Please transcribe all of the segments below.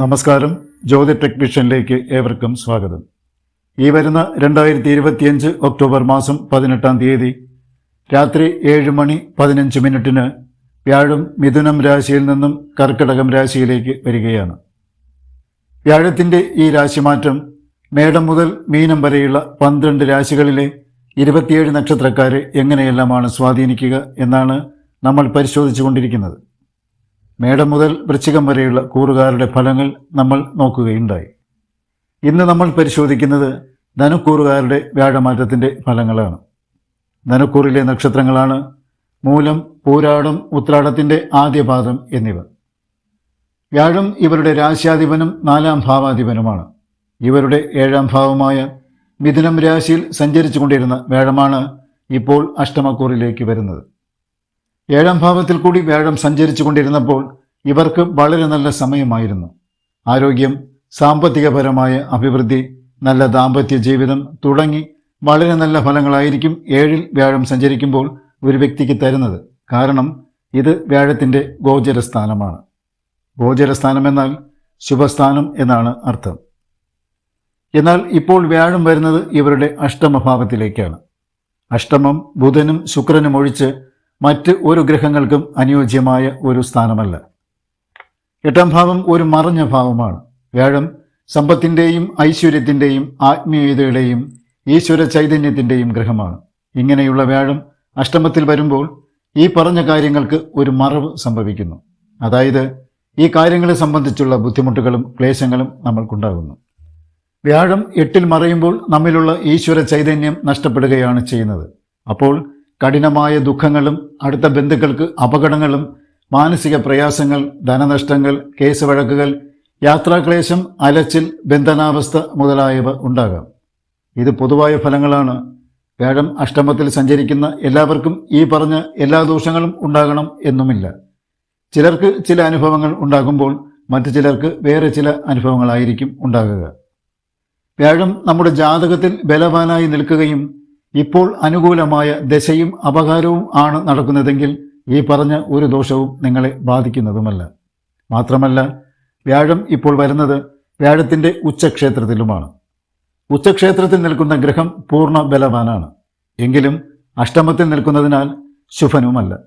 നമസ്കാരം. ജ്യോതി ടെക്നീഷ്യനിലേക്ക് ഏവർക്കും സ്വാഗതം. ഈ വരുന്ന രണ്ടായിരത്തി ഇരുപത്തിയഞ്ച് ഒക്ടോബർ മാസം പതിനെട്ടാം തീയതി രാത്രി ഏഴ് മണി പതിനഞ്ച് മിനിറ്റിന് വ്യാഴം മിഥുനം രാശിയിൽ നിന്നും കർക്കിടകം രാശിയിലേക്ക് വരികയാണ്. വ്യാഴത്തിന്റെ ഈ രാശിമാറ്റം മേടം മുതൽ മീനം വരെയുള്ള പന്ത്രണ്ട് രാശികളിലെ ഇരുപത്തിയേഴ് നക്ഷത്രക്കാരെ എങ്ങനെയെല്ലാമാണ് സ്വാധീനിക്കുക എന്നാണ് നമ്മൾ പരിശോധിച്ചുകൊണ്ടിരിക്കുന്നത്. മേടം മുതൽ വൃശ്ചികം വരെയുള്ള കൂറുകാരുടെ ഫലങ്ങൾ നമ്മൾ നോക്കുകയുണ്ടായി. ഇന്ന് നമ്മൾ പരിശോധിക്കുന്നത് ധനുക്കൂറുകാരുടെ വ്യാഴമാറ്റത്തിന്റെ ഫലങ്ങളാണ്. ധനുക്കൂറിലെ നക്ഷത്രങ്ങളാണ് മൂലം പൂരാടം ഉത്രാടത്തിന്റെ ആദ്യപാദം എന്നിവ. വ്യാഴം ഇവരുടെ രാശ്യാധിപനും നാലാം ഭാവാധിപനുമാണ്. ഇവരുടെ ഏഴാം ഭാവമായ മിഥുനം രാശിയിൽ സഞ്ചരിച്ചു കൊണ്ടിരുന്ന വ്യാഴമാണ് ഇപ്പോൾ അഷ്ടമക്കൂറിലേക്ക് വരുന്നത്. ഏഴാം ഭാവത്തിൽ കൂടി വ്യാഴം സഞ്ചരിച്ചു കൊണ്ടിരുന്നപ്പോൾ ഇവർക്ക് വളരെ നല്ല സമയമായിരുന്നു. ആരോഗ്യം സാമ്പത്തികപരമായ അഭിവൃദ്ധി നല്ല ദാമ്പത്യ ജീവിതം തുടങ്ങി വളരെ നല്ല ഫലങ്ങളായിരിക്കും ഏഴിൽ വ്യാഴം സഞ്ചരിക്കുമ്പോൾ ഒരു വ്യക്തിക്ക് തരുന്നത്. കാരണം ഇത് വ്യാഴത്തിന്റെ ഗോചരസ്ഥാനമാണ്. ഗോചരസ്ഥാനം എന്നാൽ ശുഭസ്ഥാനം എന്നാണ് അർത്ഥം. എന്നാൽ ഇപ്പോൾ വ്യാഴം വരുന്നത് ഇവരുടെ അഷ്ടമഭാവത്തിലേക്കാണ്. അഷ്ടമം ബുധനും ശുക്രനും ഒഴിച്ച് മറ്റ് ഒരു ഗ്രഹങ്ങൾക്കും അനുയോജ്യമായ ഒരു സ്ഥാനമല്ല. എട്ടാം ഭാവം ഒരു മറഞ്ഞ ഭാവമാണ്. വ്യാഴം സമ്പത്തിന്റെയും ഐശ്വര്യത്തിന്റെയും ആത്മീയതയുടെയും ഈശ്വര ചൈതന്യത്തിന്റെയും ഗ്രഹമാണ്. ഇങ്ങനെയുള്ള വ്യാഴം അഷ്ടമത്തിൽ വരുമ്പോൾ ഈ പറഞ്ഞ കാര്യങ്ങൾക്ക് ഒരു മറവ് സംഭവിക്കുന്നു. അതായത് ഈ കാര്യങ്ങളെ സംബന്ധിച്ചുള്ള ബുദ്ധിമുട്ടുകളും ക്ലേശങ്ങളും നമ്മൾക്കുണ്ടാകുന്നു. വ്യാഴം എട്ടിൽ മറയുമ്പോൾ നമ്മിലുള്ള ഈശ്വര ചൈതന്യം നഷ്ടപ്പെടുകയാണ് ചെയ്യുന്നത്. അപ്പോൾ കഠിനമായ ദുഃഖങ്ങളും അടുത്ത ബന്ധുക്കൾക്ക് അപകടങ്ങളും മാനസിക പ്രയാസങ്ങൾ ധനനഷ്ടങ്ങൾ കേസ് വഴക്കുകൾ യാത്രാക്ലേശം അലച്ചിൽ ബന്ധനാവസ്ഥ മുതലായവ ഉണ്ടാകാം. ഇത് പൊതുവായ ഫലങ്ങളാണ്. വ്യാഴം അഷ്ടമത്തിൽ സഞ്ചരിക്കുന്ന എല്ലാവർക്കും ഈ പറഞ്ഞ എല്ലാ ദോഷങ്ങളും ഉണ്ടാകണം എന്നുമില്ല. ചിലർക്ക് ചില അനുഭവങ്ങൾ ഉണ്ടാകുമ്പോൾ മറ്റു ചിലർക്ക് വേറെ ചില അനുഭവങ്ങളായിരിക്കും ഉണ്ടാകുക. വ്യാഴം നമ്മുടെ ജാതകത്തിൽ ബലവാനായി നിൽക്കുകയും ഇപ്പോൾ അനുകൂലമായ ദശയും അപകാരവും ആണ് നടക്കുന്നതെങ്കിൽ ഈ പറഞ്ഞ ഒരു ദോഷവും നിങ്ങളെ ബാധിക്കുന്നതുമല്ല. മാത്രമല്ല വ്യാഴം ഇപ്പോൾ വരുന്നത് വ്യാഴത്തിന്റെ ഉച്ചക്ഷേത്രത്തിലുമാണ്. ഉച്ചക്ഷേത്രത്തിൽ നിൽക്കുന്ന ഗ്രഹം പൂർണ ബലവാനാണ് എങ്കിലും അഷ്ടമത്തിൽ നിൽക്കുന്നതിനാൽ ശുഭനുമല്ല.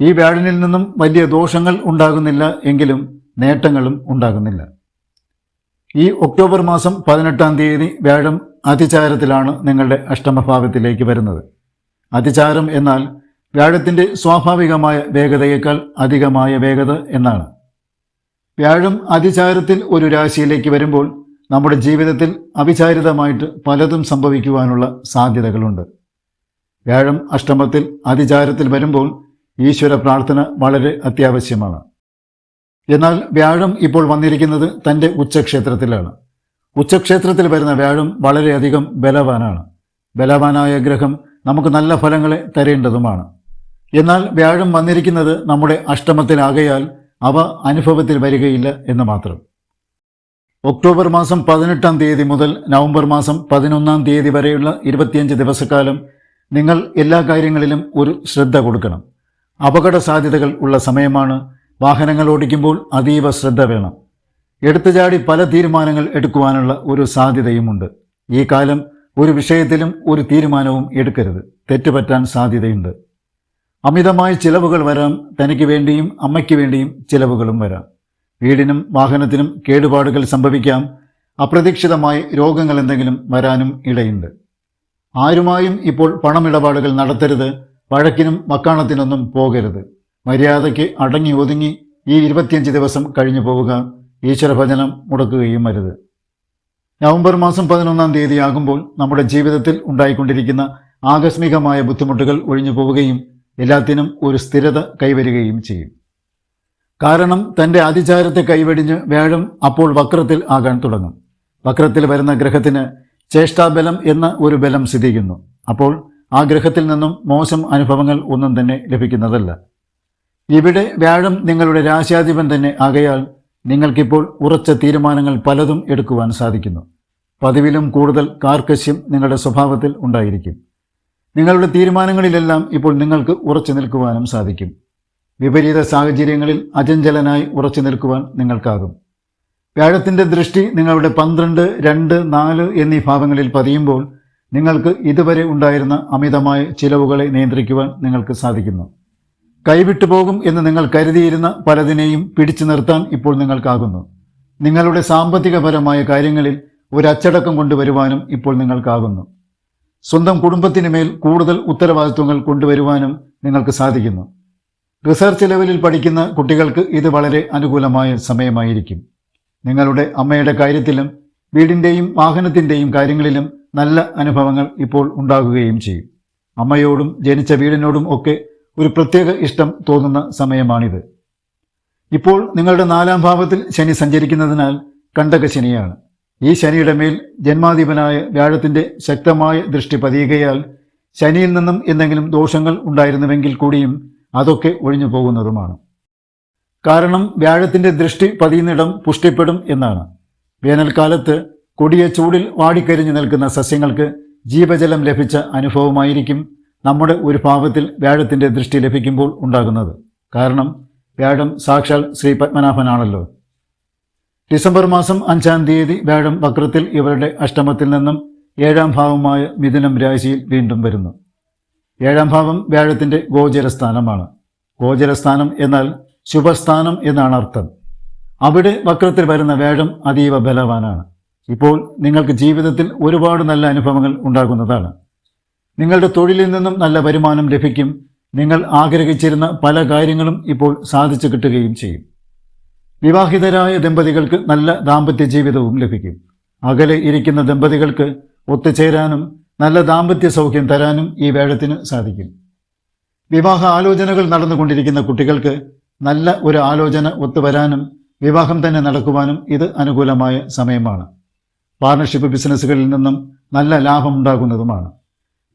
ഈ വ്യാഴനിൽ നിന്നും വലിയ ദോഷങ്ങൾ ഉണ്ടാകുന്നില്ല എങ്കിലും നേട്ടങ്ങളും ഉണ്ടാകുന്നില്ല. ഈ ഒക്ടോബർ മാസം പതിനെട്ടാം തീയതി വ്യാഴം അതിചാരത്തിലാണ് നിങ്ങളുടെ അഷ്ടമഭാവത്തിലേക്ക് വരുന്നത്. അതിചാരം എന്നാൽ വ്യാഴത്തിന്റെ സ്വാഭാവികമായ വേഗതയേക്കാൾ അധികമായ വേഗത എന്നാണ്. വ്യാഴം അതിചാരത്തിൽ ഒരു രാശിയിലേക്ക് വരുമ്പോൾ നമ്മുടെ ജീവിതത്തിൽ അവിചാരിതമായിട്ട് പലതും സംഭവിക്കുവാനുള്ള സാധ്യതകളുണ്ട്. വ്യാഴം അഷ്ടമത്തിൽ അതിചാരത്തിൽ വരുമ്പോൾ ഈശ്വര പ്രാർത്ഥന വളരെ അത്യാവശ്യമാണ്. എന്നാൽ വ്യാഴം ഇപ്പോൾ വന്നിരിക്കുന്നത് തന്റെ ഉച്ചക്ഷേത്രത്തിലാണ്. ഉച്ചക്ഷേത്രത്തിൽ വരുന്ന വ്യാഴം വളരെയധികം ബലവാനാണ്. ബലവാനായ ഗ്രഹം നമുക്ക് നല്ല ഫലങ്ങളെ തരേണ്ടതുമാണ്. എന്നാൽ വ്യാഴം വന്നിരിക്കുന്നത് നമ്മുടെ അഷ്ടമത്തിലാകയാൽ അവ അനുഭവത്തിൽ വരികയില്ല എന്ന് മാത്രം. ഒക്ടോബർ മാസം പതിനെട്ടാം തീയതി മുതൽ നവംബർ മാസം പതിനൊന്നാം തീയതി വരെയുള്ള ഇരുപത്തിയഞ്ച് ദിവസക്കാലം നിങ്ങൾ എല്ലാ കാര്യങ്ങളിലും ഒരു ശ്രദ്ധ കൊടുക്കണം. അപകട സാധ്യതകൾ ഉള്ള സമയമാണ്. വാഹനങ്ങൾ ഓടിക്കുമ്പോൾ അതീവ ശ്രദ്ധ വേണം. എടുത്തുചാടി പല തീരുമാനങ്ങൾ എടുക്കുവാനുള്ള ഒരു സാധ്യതയുമുണ്ട്. ഈ കാലം ഒരു വിഷയത്തിലും ഒരു തീരുമാനവും എടുക്കരുത്. തെറ്റുപറ്റാൻ സാധ്യതയുണ്ട്. അമിതമായ ചിലവുകൾ വരാം തനിക്ക് വേണ്ടിയും അമ്മയ്ക്ക് വേണ്ടിയും ചിലവുകളും വരാം. വീടിനും വാഹനത്തിനും കേടുപാടുകൾ സംഭവിക്കാം അപ്രതീക്ഷിതമായി രോഗങ്ങൾ എന്തെങ്കിലും വരാനും ഇടയുണ്ട്. ആരുമായും ഇപ്പോൾ പണമിടപാടുകൾ നടത്തരുത് വഴക്കിനും മക്കാണത്തിനൊന്നും പോകരുത്. മര്യാദയ്ക്ക് അടങ്ങി ഒതുങ്ങി ഈ ഇരുപത്തിയഞ്ച് ദിവസം കഴിഞ്ഞു പോവുക ഈശ്വരഭജനം മുടക്കുകയും അരുത്. നവംബർ മാസം പതിനൊന്നാം തീയതി ആകുമ്പോൾ നമ്മുടെ ജീവിതത്തിൽ ഉണ്ടായിക്കൊണ്ടിരിക്കുന്ന ആകസ്മികമായ ബുദ്ധിമുട്ടുകൾ ഒഴിഞ്ഞു പോവുകയും എല്ലാത്തിനും ഒരു സ്ഥിരത കൈവരികയും ചെയ്യും. കാരണം തന്റെ അതിചാരത്തെ കൈവെടിഞ്ഞ് വ്യാഴം അപ്പോൾ വക്രത്തിൽ ആകാൻ തുടങ്ങും. വക്രത്തിൽ വരുന്ന ഗ്രഹത്തിന് ചേഷ്ടാബലം എന്ന ഒരു ബലം സ്ഥിതിക്കുന്നു അപ്പോൾ ആ ഗ്രഹത്തിൽ നിന്നും മോശം അനുഭവങ്ങൾ ഒന്നും തന്നെ ലഭിക്കുന്നതല്ല. ഇവിടെ വ്യാഴം നിങ്ങളുടെ രാശാധിപൻ തന്നെ ആകയാൽ നിങ്ങൾക്കിപ്പോൾ ഉറച്ച തീരുമാനങ്ങൾ പലതും എടുക്കുവാൻ സാധിക്കുന്നു. പതിവിലും കൂടുതൽ കാർക്കശ്യം നിങ്ങളുടെ സ്വഭാവത്തിൽ ഉണ്ടായിരിക്കും. നിങ്ങളുടെ തീരുമാനങ്ങളിലെല്ലാം ഇപ്പോൾ നിങ്ങൾക്ക് ഉറച്ചു നിൽക്കുവാനും സാധിക്കും. വിപരീത സാഹചര്യങ്ങളിൽ അചഞ്ചലനായി ഉറച്ചു നിൽക്കുവാൻ നിങ്ങൾക്കാകും. വ്യാഴത്തിന്റെ ദൃഷ്ടി നിങ്ങളുടെ പന്ത്രണ്ട് രണ്ട് നാല് എന്നീ ഭാവങ്ങളിൽ പതിയുമ്പോൾ നിങ്ങൾക്ക് ഇതുവരെ ഉണ്ടായിരുന്ന അമിതമായ ചിലവുകളെ നിയന്ത്രിക്കുവാൻ നിങ്ങൾക്ക് സാധിക്കുന്നു. കൈവിട്ടു പോകും എന്ന് നിങ്ങൾ കരുതിയിരുന്ന പലതിനെയും പിടിച്ചു നിർത്താൻ ഇപ്പോൾ നിങ്ങൾക്കാകുന്നു. നിങ്ങളുടെ സാമ്പത്തികപരമായ കാര്യങ്ങളിൽ ഒരു അച്ചടക്കം കൊണ്ടുവരുവാനും ഇപ്പോൾ നിങ്ങൾക്കാകുന്നു. സ്വന്തം കുടുംബത്തിന് മേൽ കൂടുതൽ ഉത്തരവാദിത്വങ്ങൾ കൊണ്ടുവരുവാനും നിങ്ങൾക്ക് സാധിക്കുന്നു. റിസർച്ച് ലെവലിൽ പഠിക്കുന്ന കുട്ടികൾക്ക് ഇത് വളരെ അനുകൂലമായ സമയമായിരിക്കും. നിങ്ങളുടെ അമ്മയുടെ കാര്യത്തിലും വീടിന്റെയും വാഹനത്തിന്റെയും കാര്യങ്ങളിലും നല്ല അനുഭവങ്ങൾ ഇപ്പോൾ ഉണ്ടാകുകയും ചെയ്യും. അമ്മയോടും ജനിച്ച വീടിനോടും ഒക്കെ ഒരു പ്രത്യേക ഇഷ്ടം തോന്നുന്ന സമയമാണിത്. ഇപ്പോൾ നിങ്ങളുടെ നാലാം ഭാവത്തിൽ ശനി സഞ്ചരിക്കുന്നതിനാൽ കണ്ടക ശനിയാണ്. ഈ ശനിയുടെ മേൽ ജന്മാധിപനായ വ്യാഴത്തിന്റെ ശക്തമായ ദൃഷ്ടി പതിയുകയാൽ ശനിയിൽ നിന്നും എന്തെങ്കിലും ദോഷങ്ങൾ ഉണ്ടായിരുന്നുവെങ്കിൽ കൂടിയും അതൊക്കെ ഒഴിഞ്ഞു പോകുന്നതുമാണ്. കാരണം വ്യാഴത്തിന്റെ ദൃഷ്ടി പതിയുന്നിടം പുഷ്ടിപ്പെടും എന്നാണ്. വേനൽക്കാലത്ത് കൊടിയ ചൂടിൽ വാടിക്കരിഞ്ഞു നിൽക്കുന്ന സസ്യങ്ങൾക്ക് ജീവജലം ലഭിച്ച അനുഭവമായിരിക്കും നമ്മുടെ ഒരു ഭാവത്തിൽ വ്യാഴത്തിന്റെ ദൃഷ്ടി ലഭിക്കുമ്പോൾ ഉണ്ടാകുന്നത്. കാരണം വ്യാഴം സാക്ഷാൽ ശ്രീ പത്മനാഭനാണല്ലോ. ഡിസംബർ മാസം അഞ്ചാം തീയതി വ്യാഴം വക്രത്തിൽ ഇവരുടെ അഷ്ടമത്തിൽ നിന്നും ഏഴാം ഭാവമായ മിഥുനം രാശിയിൽ വീണ്ടും വരുന്നു. ഏഴാം ഭാവം വ്യാഴത്തിന്റെ ഗോചരസ്ഥാനമാണ്. ഗോചരസ്ഥാനം എന്നാൽ ശുഭസ്ഥാനം എന്നാണ് അർത്ഥം. അവിടെ വക്രത്തിൽ വരുന്ന വ്യാഴം അതീവ ബലവാനാണ്. ഇപ്പോൾ നിങ്ങൾക്ക് ജീവിതത്തിൽ ഒരുപാട് നല്ല അനുഭവങ്ങൾ ഉണ്ടാകുന്നതാണ്. നിങ്ങളുടെ തൊഴിലിൽ നിന്നും നല്ല വരുമാനം ലഭിക്കും. നിങ്ങൾ ആഗ്രഹിച്ചിരുന്ന പല കാര്യങ്ങളും ഇപ്പോൾ സാധിച്ചു കിട്ടുകയും ചെയ്യും. വിവാഹിതരായ ദമ്പതികൾക്ക് നല്ല ദാമ്പത്യ ജീവിതവും ലഭിക്കും. അകലെ ഇരിക്കുന്ന ദമ്പതികൾക്ക് ഒത്തുചേരാനും നല്ല ദാമ്പത്യ സൗഖ്യം തരാനും ഈ വേഴത്തിന് സാധിക്കും. വിവാഹ ആലോചനകൾ നടന്നുകൊണ്ടിരിക്കുന്ന കുട്ടികൾക്ക് നല്ല ഒരു ആലോചന ഒത്തുവരാനും വിവാഹം തന്നെ നടക്കുവാനും ഇത് അനുകൂലമായ സമയമാണ്. പാർട്ണർഷിപ്പ് ബിസിനസ്സുകളിൽ നിന്നും നല്ല ലാഭം ഉണ്ടാകുന്നതുമാണ്.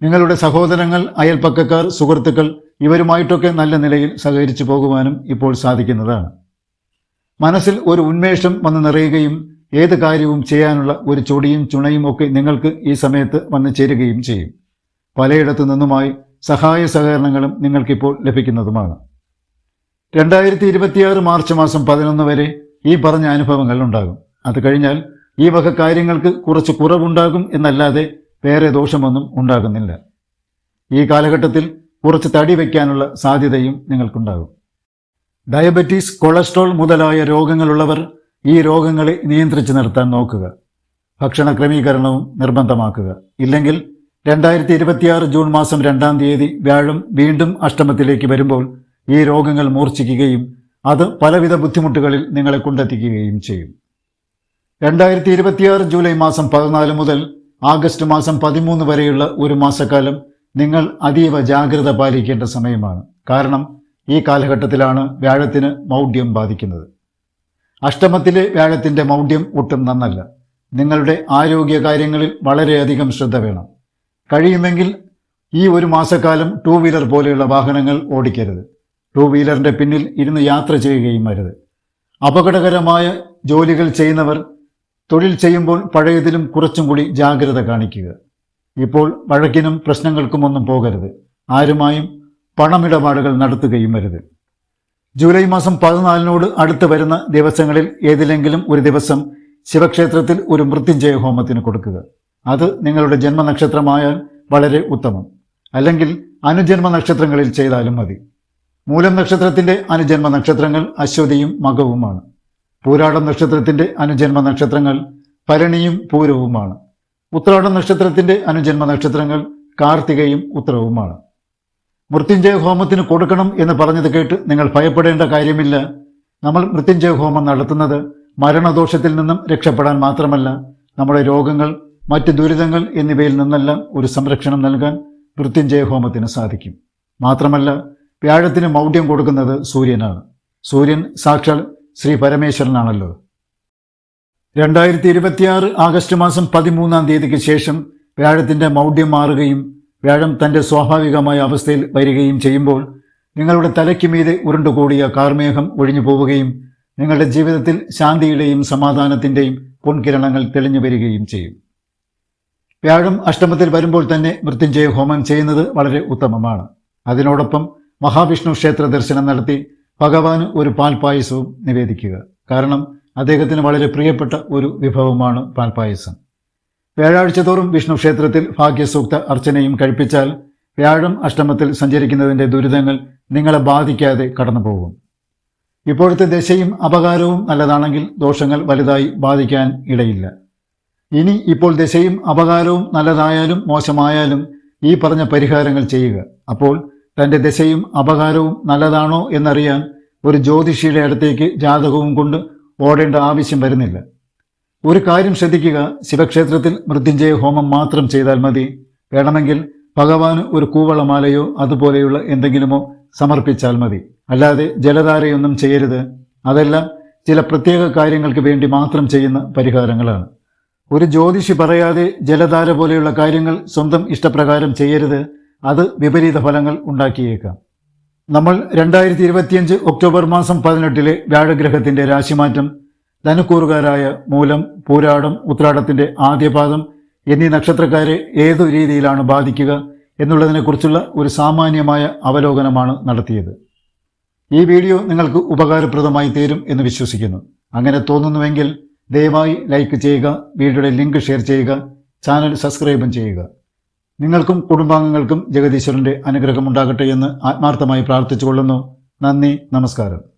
നിങ്ങളുടെ സഹോദരങ്ങൾ അയൽപ്പക്കക്കാർ സുഹൃത്തുക്കൾ ഇവരുമായിട്ടൊക്കെ നല്ല നിലയിൽ സഹകരിച്ചു പോകുവാനും ഇപ്പോൾ സാധിക്കുന്നതാണ്. മനസ്സിൽ ഒരു ഉന്മേഷം വന്ന് നിറയുകയും ഏത് കാര്യവും ചെയ്യാനുള്ള ഒരു ചൊടിയും ചുണയും ഒക്കെ നിങ്ങൾക്ക് ഈ സമയത്ത് വന്നു ചേരുകയും ചെയ്യും. പലയിടത്തു നിന്നുമായി സഹായ സഹകരണങ്ങളും നിങ്ങൾക്കിപ്പോൾ ലഭിക്കുന്നതുമാണ്. രണ്ടായിരത്തി ഇരുപത്തിയാറ് മാർച്ച് മാസം പതിനൊന്ന് വരെ ഈ പറഞ്ഞ അനുഭവങ്ങൾ ഉണ്ടാകും. അത് കഴിഞ്ഞാൽ ഈ വക കാര്യങ്ങൾക്ക് കുറച്ച് കുറവുണ്ടാകും എന്നല്ലാതെ വേറെ ദോഷമൊന്നും ഉണ്ടാകുന്നില്ല. ഈ കാലഘട്ടത്തിൽ കുറച്ച് തടി വയ്ക്കാനുള്ള സാധ്യതയും നിങ്ങൾക്കുണ്ടാകും. ഡയബറ്റീസ് കൊളസ്ട്രോൾ മുതലായ രോഗങ്ങളുള്ളവർ ഈ രോഗങ്ങളെ നിയന്ത്രിച്ചു നിർത്താൻ നോക്കുക. ഭക്ഷണ ക്രമീകരണവും നിർബന്ധമാക്കുക. ഇല്ലെങ്കിൽ രണ്ടായിരത്തി ഇരുപത്തിയാറ് ജൂൺ മാസം രണ്ടാം തീയതി വ്യാഴം വീണ്ടും അഷ്ടമത്തിലേക്ക് വരുമ്പോൾ ഈ രോഗങ്ങൾ മൂർച്ഛിക്കുകയും അത് പലവിധ ബുദ്ധിമുട്ടുകളിൽ നിങ്ങളെ കൊണ്ടെത്തിക്കുകയും ചെയ്യും. രണ്ടായിരത്തി ഇരുപത്തിയാറ് ജൂലൈ മാസം പതിനാല് മുതൽ ആഗസ്റ്റ് മാസം പതിമൂന്ന് വരെയുള്ള ഒരു മാസക്കാലം നിങ്ങൾ അതീവ ജാഗ്രത പാലിക്കേണ്ട സമയമാണ്. കാരണം ഈ കാലഘട്ടത്തിലാണ് വ്യാഴത്തിന് മൗഢ്യം ബാധിക്കുന്നത്. അഷ്ടമത്തിലെ വ്യാഴത്തിന്റെ മൗഢ്യം ഒട്ടും നന്നല്ല. നിങ്ങളുടെ ആരോഗ്യ കാര്യങ്ങളിൽ വളരെയധികം ശ്രദ്ധ വേണം. കഴിയുമെങ്കിൽ ഈ ഒരു മാസക്കാലം ടൂ വീലർ പോലെയുള്ള വാഹനങ്ങൾ ഓടിക്കരുത്. ടൂ വീലറിന്റെ പിന്നിൽ ഇരുന്ന് യാത്ര ചെയ്യുകയും അരുത്. അപകടകരമായ ജോലികൾ ചെയ്യുന്നവർ തൊഴിൽ ചെയ്യുമ്പോൾ പഴയതിലും കുറച്ചും കൂടി ജാഗ്രത കാണിക്കുക. ഇപ്പോൾ വഴക്കിനും പ്രശ്നങ്ങൾക്കുമൊന്നും പോകരുത്. ആരുമായും പണമിടപാടുകൾ നടത്തുകയും വരുത് ജൂലൈ മാസം പതിനാലിനോട് അടുത്ത് വരുന്ന ദിവസങ്ങളിൽ ഏതിലെങ്കിലും ഒരു ദിവസം ശിവക്ഷേത്രത്തിൽ ഒരു മൃത്യുഞ്ജയ ഹോമത്തിന് കൊടുക്കുക. അത് നിങ്ങളുടെ ജന്മനക്ഷത്രമായാൽ വളരെ ഉത്തമം. അല്ലെങ്കിൽ അനുജന്മ നക്ഷത്രങ്ങളിൽ ചെയ്താലും മതി. മൂലം നക്ഷത്രത്തിന്റെ അനുജന്മ നക്ഷത്രങ്ങൾ അശ്വതിയും മകവുമാണ്. പൂരാടം നക്ഷത്രത്തിന്റെ അനുജന്മ നക്ഷത്രങ്ങൾ ഭരണിയും പൂരവുമാണ്. ഉത്രാടം നക്ഷത്രത്തിന്റെ അനുജന്മ നക്ഷത്രങ്ങൾ കാർത്തികയും ഉത്തരവുമാണ് മൃത്യുഞ്ജയ ഹോമത്തിന് കൊടുക്കണം എന്ന് പറഞ്ഞത് കേട്ട് നിങ്ങൾ ഭയപ്പെടേണ്ട കാര്യമില്ല. നമ്മൾ മൃത്യുഞ്ജയ ഹോമം നടത്തുന്നത് മരണദോഷത്തിൽ നിന്നും രക്ഷപ്പെടാൻ മാത്രമല്ല നമ്മുടെ രോഗങ്ങൾ മറ്റ് ദുരിതങ്ങൾ എന്നിവയിൽ നിന്നെല്ലാം ഒരു സംരക്ഷണം നൽകാൻ മൃത്യുഞ്ജയ ഹോമത്തിന് സാധിക്കും. മാത്രമല്ല വ്യാഴത്തിന് മൗഢ്യം കൊടുക്കുന്നത് സൂര്യനാണ്. സൂര്യൻ സാക്ഷാൽ ശ്രീ പരമേശ്വരനാണല്ലോ. രണ്ടായിരത്തി ഇരുപത്തിയാറ് ആഗസ്റ്റ് മാസം പതിമൂന്നാം തീയതിക്ക് ശേഷം വ്യാഴത്തിന്റെ മൗഢ്യം മാറുകയും വ്യാഴം തന്റെ സ്വാഭാവികമായ അവസ്ഥയിൽ വരികയും ചെയ്യുമ്പോൾ നിങ്ങളുടെ തലയ്ക്ക് മീതെ ഉരുണ്ടുകൂടിയ കാർമേഘം ഒഴിഞ്ഞു പോവുകയും നിങ്ങളുടെ ജീവിതത്തിൽ ശാന്തിയുടെയും സമാധാനത്തിന്റെയും പൊൻകിരണങ്ങൾ തെളിഞ്ഞു വരികയും ചെയ്യും. വ്യാഴം അഷ്ടമത്തിൽ വരുമ്പോൾ തന്നെ മൃത്യുഞ്ജയ ഹോമം ചെയ്യുന്നത് വളരെ ഉത്തമമാണ്. അതിനോടൊപ്പം മഹാവിഷ്ണു ക്ഷേത്ര ദർശനം നടത്തി ഭഗവാന് ഒരു പാൽപായസവും നിവേദിക്കുക. കാരണം അദ്ദേഹത്തിന് വളരെ പ്രിയപ്പെട്ട ഒരു വിഭവമാണ് പാൽപായസം. വ്യാഴാഴ്ച തോറും വിഷ്ണു ക്ഷേത്രത്തിൽ ഭാഗ്യസൂക്ത അർച്ചനയും കഴിപ്പിച്ചാൽ വ്യാഴം അഷ്ടമത്തിൽ സഞ്ചരിക്കുന്നതിന്റെ ദുരിതങ്ങൾ നിങ്ങളെ ബാധിക്കാതെ കടന്നുപോകും. ഇപ്പോഴത്തെ ദശയും അപകാരവും നല്ലതാണെങ്കിൽ ദോഷങ്ങൾ വലുതായി ബാധിക്കാൻ ഇടയില്ല. ഇനി ഇപ്പോൾ ദശയും അപകാരവും നല്ലതായാലും മോശമായാലും ഈ പറഞ്ഞ പരിഹാരങ്ങൾ ചെയ്യുക. അപ്പോൾ തന്റെ ദശയും അപകാരവും നല്ലതാണോ എന്നറിയാൻ ഒരു ജ്യോതിഷിയുടെ അടുത്തേക്ക് ജാതകവും കൊണ്ട് ഓടേണ്ട ആവശ്യം വരുന്നില്ല. ഒരു കാര്യം ശ്രദ്ധിക്കുക ശിവക്ഷേത്രത്തിൽ മൃത്യുഞ്ജയ ഹോമം മാത്രം ചെയ്താൽ മതി. വേണമെങ്കിൽ ഭഗവാന് ഒരു കൂവളമാലയോ അതുപോലെയുള്ള എന്തെങ്കിലുമോ സമർപ്പിച്ചാൽ മതി. അല്ലാതെ ജലധാരയൊന്നും ചെയ്യരുത്. അതെല്ലാം ചില പ്രത്യേക കാര്യങ്ങൾക്ക് വേണ്ടി മാത്രം ചെയ്യുന്ന പരിഹാരങ്ങളാണ്. ഒരു ജ്യോതിഷി പറയാതെ ജലധാര പോലെയുള്ള കാര്യങ്ങൾ സ്വന്തം ഇഷ്ടപ്രകാരം ചെയ്യരുത്. അത് വിപരീത ഫലങ്ങൾ ഉണ്ടാക്കിയേക്കാം. നമ്മൾ രണ്ടായിരത്തി ഇരുപത്തിയഞ്ച് ഒക്ടോബർ മാസം പതിനെട്ടിലെ വ്യാഴഗ്രഹത്തിന്റെ രാശിമാറ്റം ധനുക്കൂറുകാരായ മൂലം പൂരാടം ഉത്രാടത്തിന്റെ ആദ്യപാദം എന്നീ നക്ഷത്രക്കാരെ ഏതു രീതിയിലാണ് ബാധിക്കുക എന്നുള്ളതിനെക്കുറിച്ചുള്ള ഒരു സാമാന്യമായ അവലോകനമാണ് നടത്തിയത്. ഈ വീഡിയോ നിങ്ങൾക്ക് ഉപകാരപ്രദമായി തീരും എന്ന് വിശ്വസിക്കുന്നു. അങ്ങനെ തോന്നുന്നുവെങ്കിൽ ദയവായി ലൈക്ക് ചെയ്യുക വീഡിയോയുടെ ലിങ്ക് ഷെയർ ചെയ്യുക ചാനൽ സബ്സ്ക്രൈബും ചെയ്യുക. നിങ്ങൾക്കും കുടുംബാംഗങ്ങൾക്കും ജഗദീശ്വരന്റെ അനുഗ്രഹം ഉണ്ടാകട്ടെ എന്ന് ആത്മാർത്ഥമായി പ്രാർത്ഥിച്ചുകൊള്ളുന്നു. നന്ദി നമസ്കാരം.